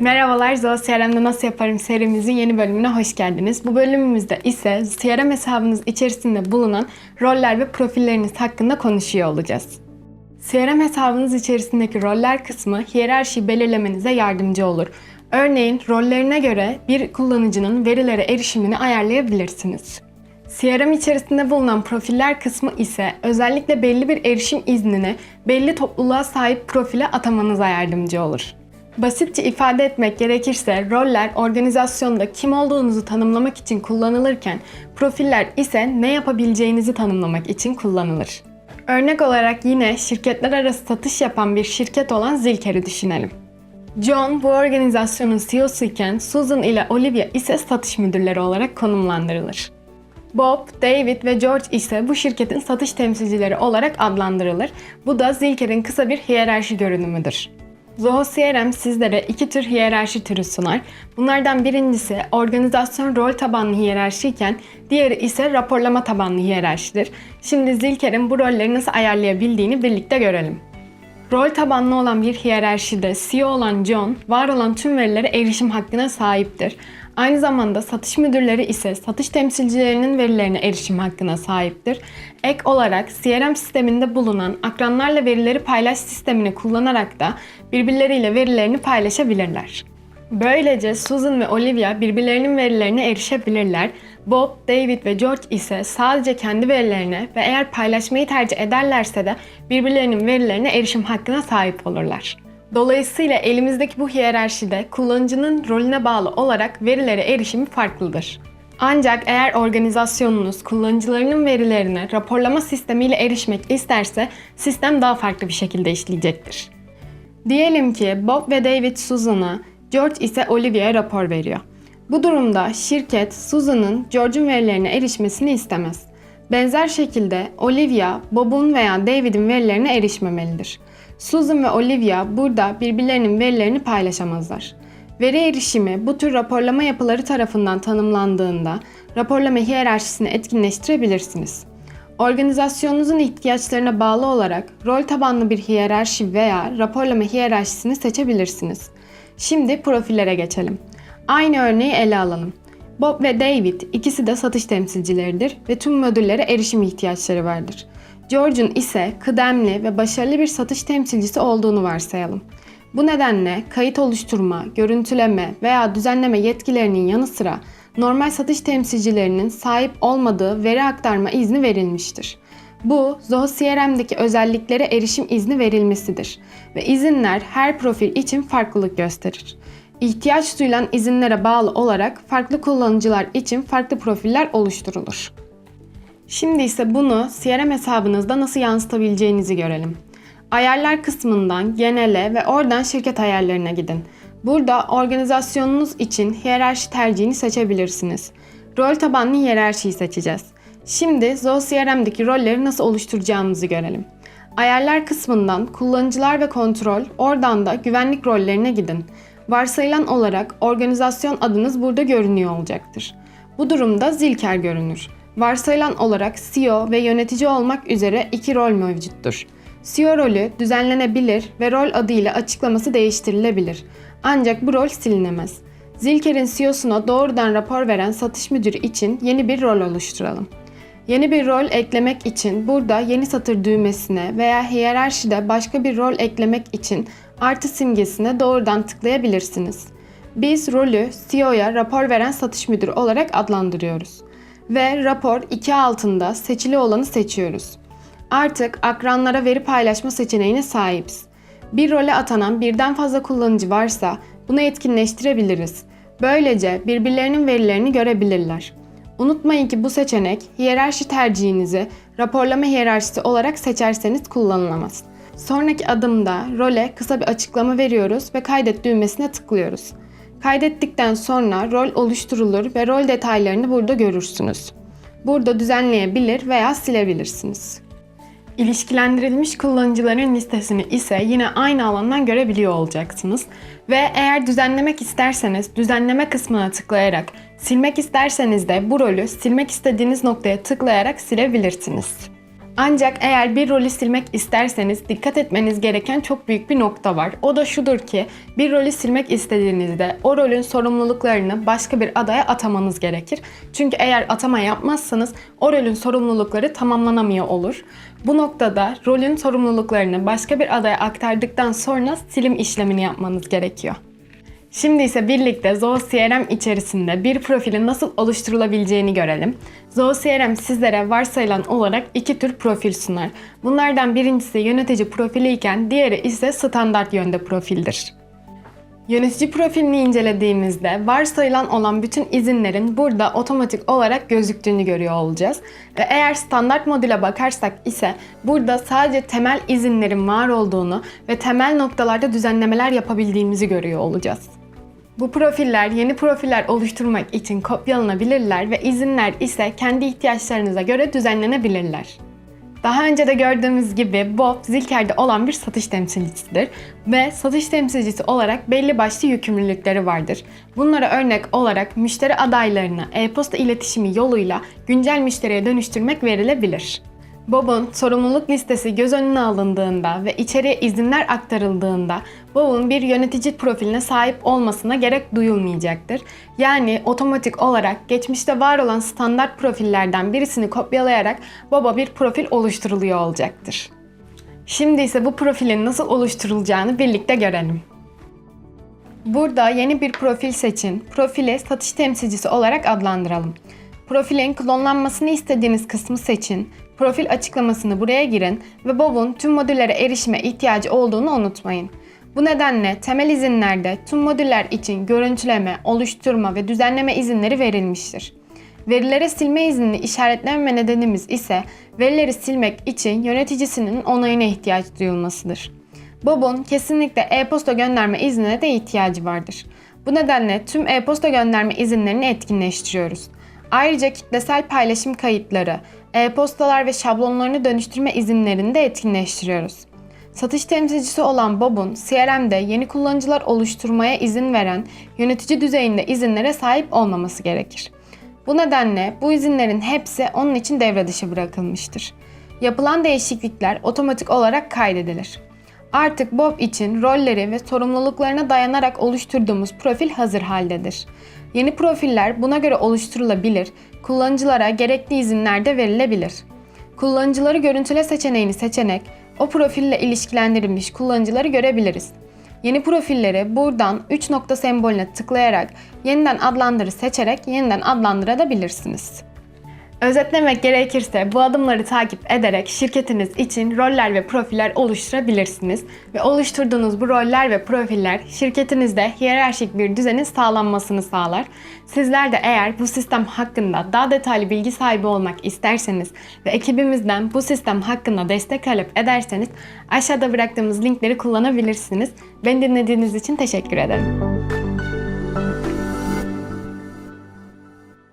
Merhabalar, Zoa CRM'de Nasıl Yaparım serimizin yeni bölümüne hoş geldiniz. Bu bölümümüzde ise CRM hesabınız içerisinde bulunan roller ve profilleriniz hakkında konuşuyor olacağız. CRM hesabınız içerisindeki roller kısmı hiyerarşi belirlemenize yardımcı olur. Örneğin rollerine göre bir kullanıcının verilere erişimini ayarlayabilirsiniz. CRM içerisinde bulunan profiller kısmı ise özellikle belli bir erişim iznini belli topluluğa sahip profile atamanıza yardımcı olur. Basitçe ifade etmek gerekirse roller organizasyonda kim olduğunuzu tanımlamak için kullanılırken profiller ise ne yapabileceğinizi tanımlamak için kullanılır. Örnek olarak yine şirketler arası satış yapan bir şirket olan Zilker'i düşünelim. John bu organizasyonun CEO'su iken Susan ile Olivia ise satış müdürleri olarak konumlandırılır. Bob, David ve George ise bu şirketin satış temsilcileri olarak adlandırılır. Bu da Zilker'in kısa bir hiyerarşi görünümüdür. Zoho CRM sizlere iki tür hiyerarşi türü sunar. Bunlardan birincisi organizasyon rol tabanlı hiyerarşi iken diğeri ise raporlama tabanlı hiyerarşidir. Şimdi Zilker'in bu rolleri nasıl ayarlayabildiğini birlikte görelim. Rol tabanlı olan bir hiyerarşide CEO olan John, var olan tüm verilere erişim hakkına sahiptir. Aynı zamanda satış müdürleri ise satış temsilcilerinin verilerine erişim hakkına sahiptir. Ek olarak CRM sisteminde bulunan akranlarla verileri paylaş sistemini kullanarak da birbirleriyle verilerini paylaşabilirler. Böylece Susan ve Olivia birbirlerinin verilerine erişebilirler. Bob, David ve George ise sadece kendi verilerine ve eğer paylaşmayı tercih ederlerse de birbirlerinin verilerine erişim hakkına sahip olurlar. Dolayısıyla elimizdeki bu hiyerarşide kullanıcının rolüne bağlı olarak verilere erişimi farklıdır. Ancak eğer organizasyonunuz kullanıcılarının verilerine raporlama sistemiyle erişmek isterse sistem daha farklı bir şekilde işleyecektir. Diyelim ki Bob ve David Susan'a, George ise Olivia'ya rapor veriyor. Bu durumda şirket Susan'ın George'un verilerine erişmesini istemez. Benzer şekilde Olivia, Bob'un veya David'in verilerine erişmemelidir. Susan ve Olivia burada birbirlerinin verilerini paylaşamazlar. Veri erişimi bu tür raporlama yapıları tarafından tanımlandığında raporlama hiyerarşisini etkinleştirebilirsiniz. Organizasyonunuzun ihtiyaçlarına bağlı olarak rol tabanlı bir hiyerarşi veya raporlama hiyerarşisini seçebilirsiniz. Şimdi profillere geçelim. Aynı örneği ele alalım. Bob ve David ikisi de satış temsilcileridir ve tüm modüllere erişim ihtiyaçları vardır. George'un ise kıdemli ve başarılı bir satış temsilcisi olduğunu varsayalım. Bu nedenle kayıt oluşturma, görüntüleme veya düzenleme yetkilerinin yanı sıra normal satış temsilcilerinin sahip olmadığı veri aktarma izni verilmiştir. Bu, Zoho CRM'deki özelliklere erişim izni verilmesidir ve izinler her profil için farklılık gösterir. İhtiyaç duyulan izinlere bağlı olarak farklı kullanıcılar için farklı profiller oluşturulur. Şimdi ise bunu CRM hesabınızda nasıl yansıtabileceğinizi görelim. Ayarlar kısmından genele ve oradan şirket ayarlarına gidin. Burada organizasyonunuz için hiyerarşi tercihini seçebilirsiniz. Rol tabanlı hiyerarşiyi seçeceğiz. Şimdi Zoho CRM'deki rolleri nasıl oluşturacağımızı görelim. Ayarlar kısmından kullanıcılar ve kontrol, oradan da güvenlik rollerine gidin. Varsayılan olarak organizasyon adınız burada görünüyor olacaktır. Bu durumda Zilker görünür. Varsayılan olarak CEO ve yönetici olmak üzere iki rol mevcuttur. CEO rolü düzenlenebilir ve rol adı ile açıklaması değiştirilebilir. Ancak bu rol silinemez. Zilker'in CEO'suna doğrudan rapor veren satış müdürü için yeni bir rol oluşturalım. Yeni bir rol eklemek için burada yeni satır düğmesine veya hiyerarşide başka bir rol eklemek için artı simgesine doğrudan tıklayabilirsiniz. Biz rolü CEO'ya rapor veren satış müdürü olarak adlandırıyoruz. Ve rapor 2 altında seçili olanı seçiyoruz. Artık akranlara veri paylaşma seçeneğine sahibiz. Bir role atanan birden fazla kullanıcı varsa bunu etkinleştirebiliriz. Böylece birbirlerinin verilerini görebilirler. Unutmayın ki bu seçenek hiyerarşi tercihinizi raporlama hiyerarşisi olarak seçerseniz kullanılamaz. Sonraki adımda role kısa bir açıklama veriyoruz ve kaydet düğmesine tıklıyoruz. Kaydettikten sonra rol oluşturulur ve rol detaylarını burada görürsünüz. Burada düzenleyebilir veya silebilirsiniz. İlişkilendirilmiş kullanıcıların listesini ise yine aynı alandan görebiliyor olacaksınız. Ve eğer düzenlemek isterseniz düzenleme kısmına tıklayarak, silmek isterseniz de bu rolü silmek istediğiniz noktaya tıklayarak silebilirsiniz. Ancak eğer bir rolü silmek isterseniz dikkat etmeniz gereken çok büyük bir nokta var. O da şudur ki bir rolü silmek istediğinizde o rolün sorumluluklarını başka bir adaya atamanız gerekir. Çünkü eğer atama yapmazsanız o rolün sorumlulukları tamamlanamıyor olur. Bu noktada rolün sorumluluklarını başka bir adaya aktardıktan sonra silim işlemini yapmanız gerekiyor. Şimdi ise birlikte Zoho CRM içerisinde bir profilin nasıl oluşturulabileceğini görelim. Zoho CRM sizlere varsayılan olarak iki tür profil sunar. Bunlardan birincisi yönetici profili iken diğeri ise standart yönde profildir. Yönetici profilini incelediğimizde varsayılan olan bütün izinlerin burada otomatik olarak gözüktüğünü görüyor olacağız. Ve eğer standart modüle bakarsak ise burada sadece temel izinlerin var olduğunu ve temel noktalarda düzenlemeler yapabildiğimizi görüyor olacağız. Bu profiller yeni profiller oluşturmak için kopyalanabilirler ve izinler ise kendi ihtiyaçlarınıza göre düzenlenebilirler. Daha önce de gördüğümüz gibi Bob Zilker'de olan bir satış temsilcisidir ve satış temsilcisi olarak belli başlı yükümlülükleri vardır. Bunlara örnek olarak müşteri adaylarını e-posta iletişimi yoluyla güncel müşteriye dönüştürmek verilebilir. Bob'un sorumluluk listesi göz önüne alındığında ve içeriye izinler aktarıldığında Bob'un bir yönetici profiline sahip olmasına gerek duyulmayacaktır. Yani otomatik olarak geçmişte var olan standart profillerden birisini kopyalayarak Bob'a bir profil oluşturuluyor olacaktır. Şimdi ise bu profilin nasıl oluşturulacağını birlikte görelim. Burada yeni bir profil seçin. Profili satış temsilcisi olarak adlandıralım. Profilin klonlanmasını istediğiniz kısmı seçin. Profil açıklamasını buraya girin ve Bob'un tüm modüllere erişime ihtiyacı olduğunu unutmayın. Bu nedenle temel izinlerde tüm modüller için görüntüleme, oluşturma ve düzenleme izinleri verilmiştir. Verileri silme iznini işaretlememe nedenimiz ise verileri silmek için yöneticisinin onayına ihtiyaç duyulmasıdır. Bob'un kesinlikle e-posta gönderme iznine de ihtiyacı vardır. Bu nedenle tüm e-posta gönderme izinlerini etkinleştiriyoruz. Ayrıca kitlesel paylaşım kayıtları, e-postalar ve şablonlarını dönüştürme izinlerini de etkinleştiriyoruz. Satış temsilcisi olan Bob'un CRM'de yeni kullanıcılar oluşturmaya izin veren yönetici düzeyinde izinlere sahip olmaması gerekir. Bu nedenle bu izinlerin hepsi onun için devre dışı bırakılmıştır. Yapılan değişiklikler otomatik olarak kaydedilir. Artık Bob için rolleri ve sorumluluklarına dayanarak oluşturduğumuz profil hazır haldedir. Yeni profiller buna göre oluşturulabilir, kullanıcılara gerekli izinler de verilebilir. Kullanıcıları görüntüle seçeneğini seçerek o profille ilişkilendirilmiş kullanıcıları görebiliriz. Yeni profilleri buradan 3 nokta sembolüne tıklayarak yeniden adlandırı seçerek yeniden adlandırabilirsiniz. Özetlemek gerekirse bu adımları takip ederek şirketiniz için roller ve profiller oluşturabilirsiniz ve oluşturduğunuz bu roller ve profiller şirketinizde hiyerarşik bir düzenin sağlanmasını sağlar. Sizler de eğer bu sistem hakkında daha detaylı bilgi sahibi olmak isterseniz ve ekibimizden bu sistem hakkında destek talep ederseniz aşağıda bıraktığımız linkleri kullanabilirsiniz. Beni dinlediğiniz için teşekkür ederim.